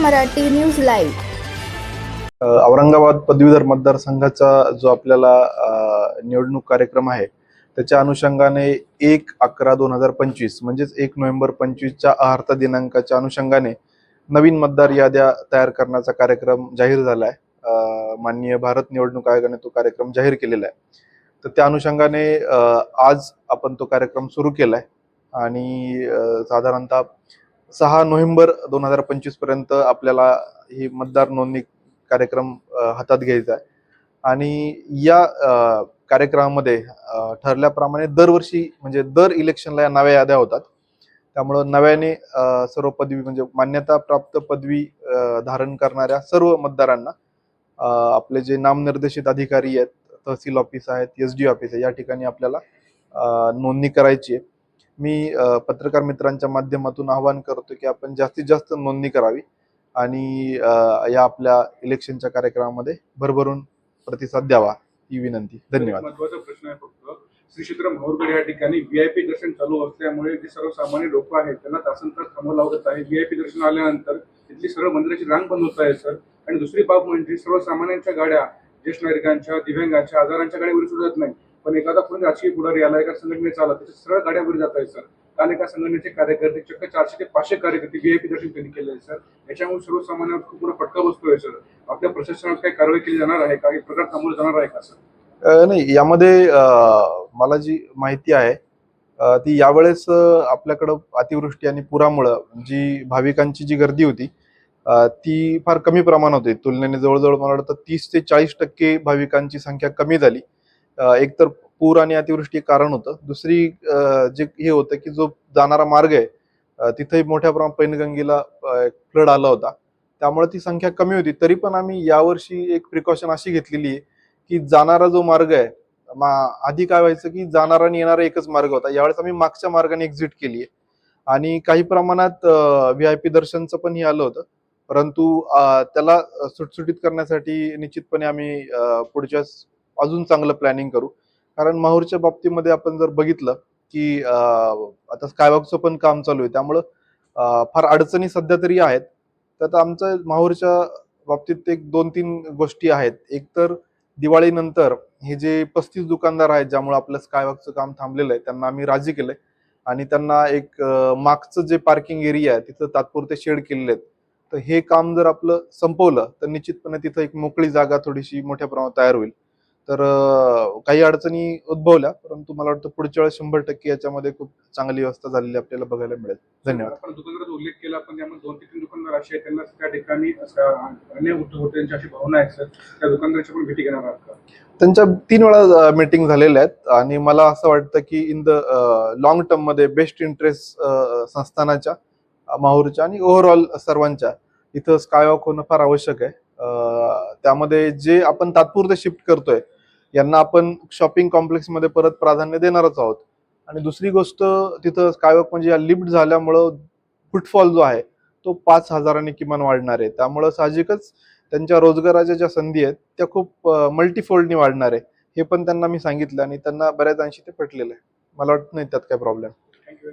Marathi news live. Aurangabad पदवीधर मतदारसंघाचा जो आपल्याला निवडणूक कार्यक्रम आहे त्याच्या अनुषंगाने एक अकरा दोन हजार पंचवीस म्हणजेच एक नोव्हेंबर पंचवीसच्या आहार्ता दिनांकाच्या अनुषंगाने नवीन मतदार याद्या तयार करण्याचा कार्यक्रम जाहीर झाला आहे माननीय भारत निवडणूक आयोगाने तो कार्यक्रम जाहीर केलेला आहे. तर त्या अनुषंगाने आज आपण तो कार्यक्रम सुरू केला आहे आणि साधारणतः सहा नोव्हेंबर दोन हजार पंचवीसपर्यंत आपल्याला ही मतदार नोंदणी कार्यक्रम हातात घ्यायचा आहे. आणि या कार्यक्रमामध्ये ठरल्याप्रमाणे दरवर्षी म्हणजे दर इलेक्शनला या नव्या याद्या होतात. त्यामुळं नव्याने सर्व पदवी म्हणजे मान्यता प्राप्त पदवी धारण करणाऱ्या सर्व मतदारांना आपले जे नामनिर्देशित अधिकारी आहेत तहसील ऑफिस आहेत एस डी ऑफिस आहे या ठिकाणी आपल्याला नोंदणी करायची आहे. मी पत्रकार मित्रांच्या माध्यमातून आवाहन करतो की आपण जास्तीत जास्त नोंदणी करावी आणि या आपल्या इलेक्शनच्या कार्यक्रमामध्ये भरभरून प्रतिसाद द्यावा ही विनंती. धन्यवाद. महत्त्वाचा प्रश्न आहे फक्त श्री क्षेत्र माहूरगड या ठिकाणी व्हीआयपी दर्शन चालू असल्यामुळे जे सर्वसामान्य लोक आहेत त्यांना तासन तास थांबवं लागत आहे. व्हीआयपी दर्शन आल्यानंतर तिथली सर्व मंदिराची रांग बंद होत आहे सर. आणि दुसरी बाब म्हणजे सर्वसामान्यांच्या गाड्या ज्येष्ठ नागरिकांच्या दिव्यांगांच्या आजारांच्या गाड्या वगैरे सुरू जात नाही पण एखादा कोणी राजकीय पुढारी आला एका संघटनेचा आला त्याच्या सरळ गाड्यावर जात आहे सर. काल एका संघटनेचे कार्यकर्ते चक्क चारशे ते पाचशे कार्यकर्ते व्हीआयपी दर्शन त्यांनी केले आहे सर. याच्यामुळे सर्वसामान्यांवर खूप मोठा फटका बसतोय सर. आपल्या प्रशासनात काही कारवाई केली जाणार आहे? काही प्रकार थांबवले जाणार आहे का सर? नाही. यामध्ये मला जी माहिती आहे ती यावेळेस आपल्याकडं अतिवृष्टी आणि पुरामुळं जी भाविकांची जी गर्दी होती ती फार कमी प्रमाणात होती. तुलनेने जवळजवळ मला वाटतं तीस ते चाळीस टक्के भाविकांची संख्या कमी झाली. एकतर पूर आणि अतिवृष्टी कारण होतं. दुसरी जे हे होतं की जो जाणारा मार्ग आहे तिथेही मोठ्या प्रमाणात पैनगंगेला फ्लड आला होता. त्यामुळे ती संख्या कमी होती. तरी पण आम्ही यावर्षी एक प्रिकॉशन अशी घेतलेली आहे की जाणारा जो मार्ग आहे मा- आधी काय व्हायचं की जाणारा आणि येणारा एकच मार्ग होता. यावेळेस आम्ही मागच्या मार्गाने एक्झिट केली आहे. आणि काही प्रमाणात व्ही आय पी दर्शनचं पण हे आलं होतं. परंतु त्याला सुटसुटीत करण्यासाठी निश्चितपणे आम्ही पुढच्या अजून चांगलं प्लॅनिंग करू. कारण माहूरच्या बाबतीमध्ये आपण जर बघितलं की आता स्कायवॉकचं पण काम चालू आहे. त्यामुळं फार अडचणी सध्या तरी आहेत. तर आता आमचं माहूरच्या बाबतीत एक दोन तीन गोष्टी आहेत. एक तर दिवाळीनंतर हे जे पस्तीस दुकानदार आहेत ज्यामुळे आपलं स्कायवॉकचं काम थांबलेलं आहे त्यांना आम्ही राजी केलंय. आणि त्यांना एक मागचं जे पार्किंग एरिया आहे तिथं तात्पुरते शेड केलेले आहेत. तर हे काम जर आपलं संपवलं तर निश्चितपणे तिथं एक मोकळी जागा थोडीशी मोठ्या प्रमाणात तयार होईल. तर काही अडचणी उद्भवल्या परंतु मला वाटतं पुढच्या वेळेस शंभर टक्के याच्यामध्ये खूप चांगली व्यवस्था झालेली आपल्याला बघायला मिळेल. धन्यवाद. आपण दुकानदाराचा उल्लेख केला त्यामध्ये दोन ते तीन दुकानदार असे आहेत त्यांना त्या ठिकाणी हॉटेलची अशी भावना आहे सर. त्या दुकानदाराची पण भेटी घेणार आहात त्यांच्या तीन वेळा मीटिंग झालेल्या आहेत आणि मला असं वाटतं की इन द लॉंग टर्ममध्ये बेस्ट इंटरेस्ट संस्थानाच्या माहूरच्या आणि ओव्हरऑल सर्वांच्या. इथं स्कायवॉक होणं फार आवश्यक आहे. त्यामध्ये जे आपण तात्पुरते शिफ्ट करतोय यांना आपण शॉपिंग कॉम्प्लेक्समध्ये परत प्राधान्य देणारच आहोत. आणि दुसरी गोष्ट तिथं स्कायवॉक म्हणजे या लिफ्ट झाल्यामुळं फुटफॉल जो आहे तो पाच हजारांनी किमान वाढणार आहे. त्यामुळं साहजिकच त्यांच्या रोजगाराच्या ज्या संधी आहेत त्या खूप मल्टीफोल्डनी वाढणार आहे. हे पण त्यांना मी सांगितलं आणि त्यांना बऱ्याच अंशी ते पटलेलं आहे. मला वाटत नाही त्यात काय प्रॉब्लेम थँक्यू